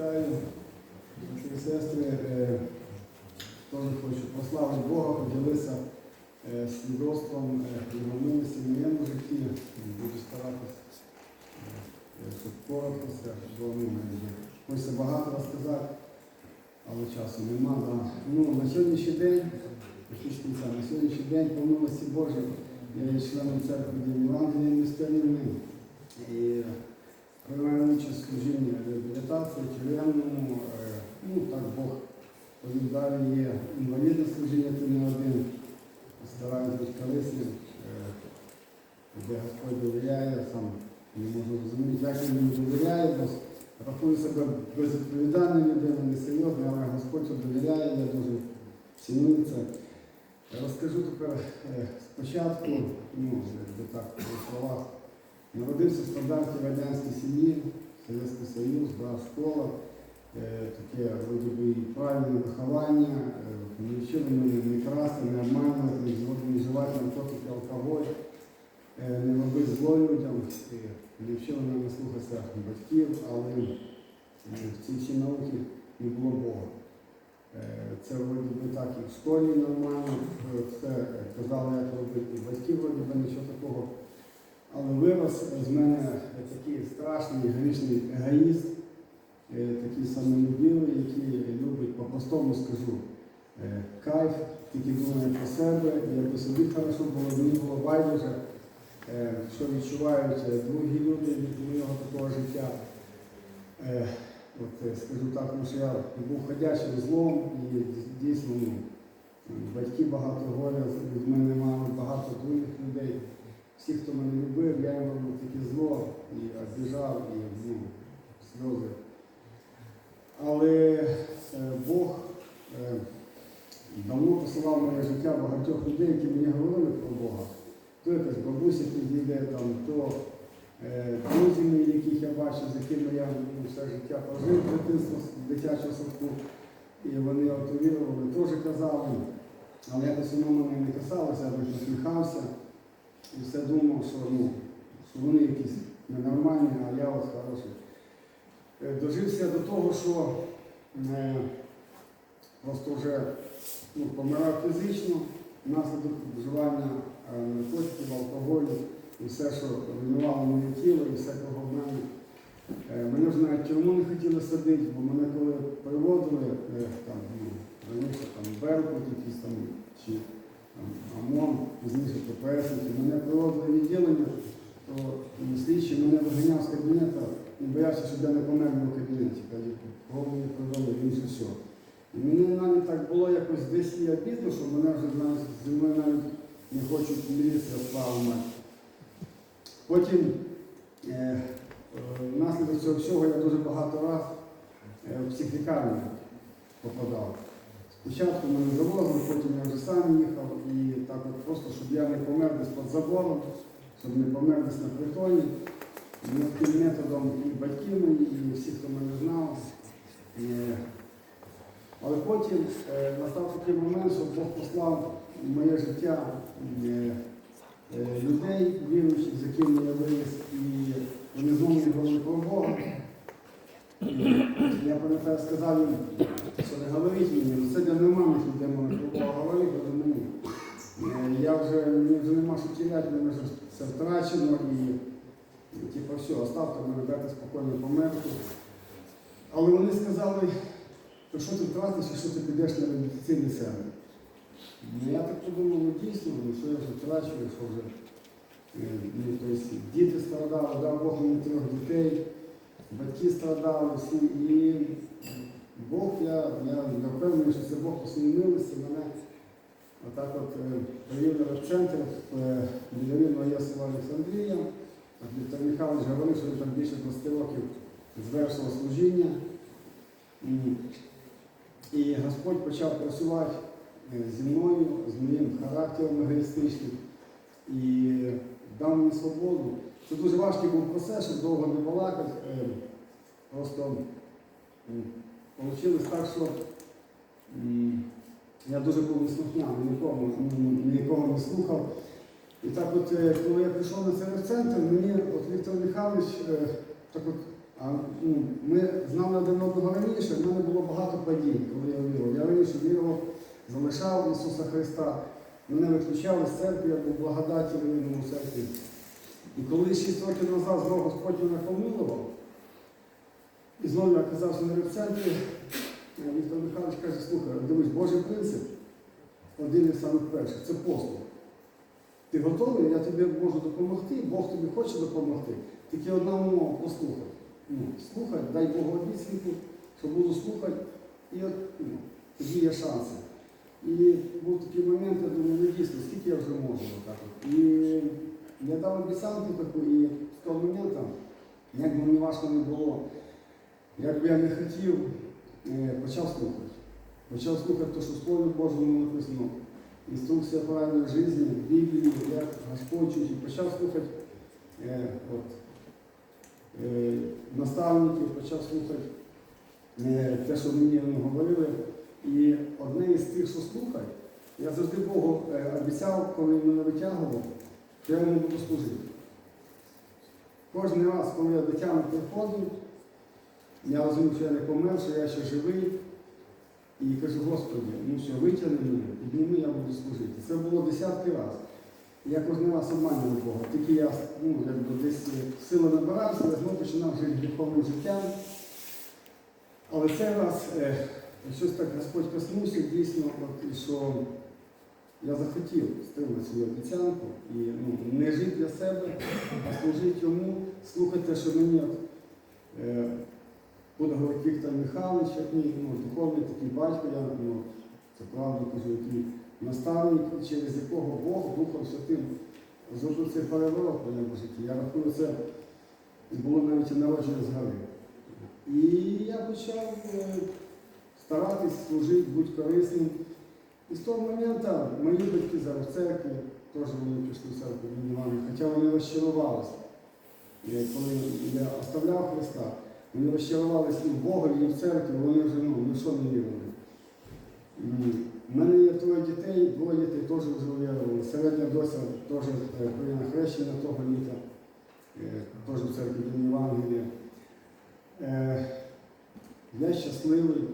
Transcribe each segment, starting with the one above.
Вітаю, і сестри. Е, Теж хочу прославити Бога, поділитися е, свідоцтвом е, моєму житті. Буду старатися, коротко бо хочеться багато розказати, але часу нема. Да. Ну, на сьогоднішній день, на сьогоднішній день по милості Божій я є членом церкви Євангелія міста Рівни. І приймаю участь в служінні реабілітації, тюремному, е, ну так Бог повів далі є інвалідне служіння, ти не один. Стараюсь бути корисним, е, де Господь довіряє, сам не можу розуміти, як він довіряє, бо рахую себе безвідповідальною людиною, несерйозною, але Господь довіряє, я дуже ціную це. Розкажу тепер е, спочатку, ну, якби так, по словах. Народився в стандартній радянській сім'ї, Совєтський Союз, да, школа, е, таке би, і правильне виховання, е, не вчили мене не красти, не обманювати, не вживати- наркотики, алкоголь, е, не робити зло людям, не вчили мене слухатися батьків, але в цій всій науці не було Бога. Це вроді би так і в школі нормально, е, все е, казали, як робити, і батьки вроді би нічого такого. Але вирос з мене такий страшний грішний егоїст, е, такий самолюбивий, який любить, по-простому скажу, е, кайф, тільки думає про себе, якби собі хорошо було, мені було байдуже, е, що відчувають другі люди від моєго такого життя. От, скажу так, тому що я був ходячим злом і дійсно ну, батьки багато горя від мене мали, багато других людей. Всі, хто мене любив, я їм робив таке зло і обіжав, і ну, сльози. Але е, Бог е, давно посилав в моє життя багатьох людей, які мені говорили про Бога. То якась бабуся підійде, там, то е, друзі мої, яких я бачив, з якими я все життя прожив дитинство з дитячого садку. І вони от увірували, теж казали, але якось воно мене не касалося, я лише насміхався. І все думав, що, ну, вони якісь ненормальні, а я от хороший. Е, Дожився до того, що е, просто вже ну, помирав фізично внаслідок вживання е, алкоголю і все, що руйнувало моє тіло і все кого в мене. Е, Мене вже навіть в тюрму не хотіли садити, бо мене коли приводили, е, там, ну, раніше там Беркут якийсь там, чи там, ОМОН, пізніше мене приводили відділення, то слідчий мене виганяв з кабінету і боявся, щоб я не помер в кабінеті. Мені привели, він же все. І мені навіть так було якось десь і обідно, що мене вже знаєш, зі мною навіть не хочуть міліція справи. Потім е, внаслідок цього всього я дуже багато разів е, в психлікарню попадав. Спочатку мене завозили, потім я вже сам їхав і просто, щоб я не помер десь під забором, щоб не помер десь на притоні. Ми таким методом і батьки мої, і всі, хто мене знав. Е, Але потім е, настав такий момент, що Бог послав моє життя е, е, людей, віруючих, з якими я виріс, і вони знову говорили про Бога. Я пам'ятаю, сказав їм, що не говоріть мені, ну це для нормальних людей можна про Бога говорити, але мені. Е, Я вже, мені вже нема що теряти, вже все втрачено і, типу, все, оставте мене, дайте спокійно померти. Але вони сказали, то що ти втратиш, якщо ти підеш на реабілітаційний центр? Ну, я так подумав, ну дійсно, ну, що я вже втрачу, що вже е, ну, тобто, діти страдали, дав Бог мені трьох дітей, батьки страдали всі. І Бог, я, я, я впевнений, що це Бог по своїй милості мене отак от е, привів в центр е, біля рівного є села Олександрія. Віктор Михайлович говорив, що він там більше 20 років звершував служіння. І, Господь почав працювати е, зі мною, з моїм характером егоїстичним і дав мені свободу. Це дуже важкий був процес, щоб довго не балакати. Е, Просто вийшло так, що я дуже був неслухняний, нікому, ні- нікого не слухав. І так от, е, коли я прийшов на цей центр, мені от Віктор Михайлович е, так от А ну, ми знали один одного раніше, в мене було багато падінь, коли я вірував. Я раніше вірував, залишав Ісуса Христа. Мене виключали з церкви, я був благодаті в рівному церкві. І коли 6 років назад знову Господь мене помилував, і знову я оказався на репцентрі, Віктор Михайлович каже, слухай, дивись, Божий принцип, один із самих перших, це послуг. Ти готовий, я тобі можу допомогти, Бог тобі хоче допомогти. Тільки одна умова послухай. Ну, слухай, дай Богу обіцянку, що буду слухати, і ну, тоді є шанси. І був такий момент, я думаю, ну дійсно, скільки я вже можу отак. І я дав обіцянку таку, і з того моменту, як би мені важко не було, як би я не хотів, е, почав слухати. Почав слухати те, що в Слові Божому написано. Інструкція правильної житті, Біблії, як Господь і почав слухати е, от, е, наставників, почав слухати е, те, що мені говорили. І одне із тих, що слухай, я завжди Богу е, обіцяв, коли мене витягував, що я йому буду служити. Кожен раз, коли я до тями приходив, я розумів, що я не помер, що я ще живий. І кажу, Господи, ну що, витягни мене, підніми, я буду служити. Це було десятки разів. Я кожен раз обманював Бога. Тільки я ну, якби десь сили набирався, я знову починав жити гріховним життям. Але цей раз е, щось так Господь коснувся, дійсно, от, що я захотів стримати свою обіцянку і ну, не жити для себе, а служити йому, слухати, що мені е, говорити Віктор Михайлович, як мій ну, духовний такий батько, я ну, це правда кажу, який наставник, через якого Бог Духом Святим зробив цей переворот в моєму житті. Я рахую, це було навіть народження згори. І я почав е, старатись служити, бути корисним. І з того моменту мої батьки зараз в церкві, теж вони пішли в церкву в Івана, хоча вони розчарувалися. Коли я оставляв Христа, вони розчарувалися і в Богові, і в церкві, вони вже ну, в що не вірили. У мене є троє дітей, двоє дітей теж вже вірували. Середня дося теж е, прийняла хрещення того літа, е, теж в церкві День Євангелія. Е, Я щасливий,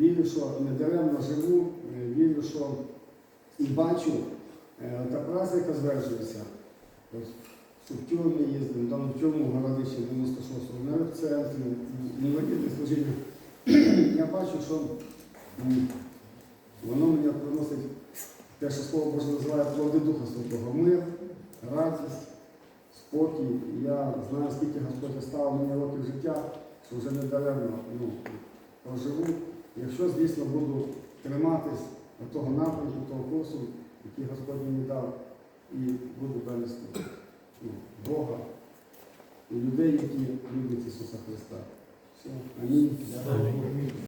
вірю, що не даремно живу, е, вірю, що і бачу е, та праця, яка звершується. В тюрмі їздимо, там в в Городищі 96-го, на репцентрі, інвалідне служіння. Я бачу, що воно мені приносить те, що слово Боже називає плоди Духа Святого. Мир, радість, спокій. Я знаю, скільки Господь оставив мені років життя, що вже не ну, проживу. Якщо, звісно, буду триматись того напрямку, того курсу, який Господь мені дав, і буду далі слухати ну, Бога і людей, які люблять Ісуса Христа. Все. Амінь.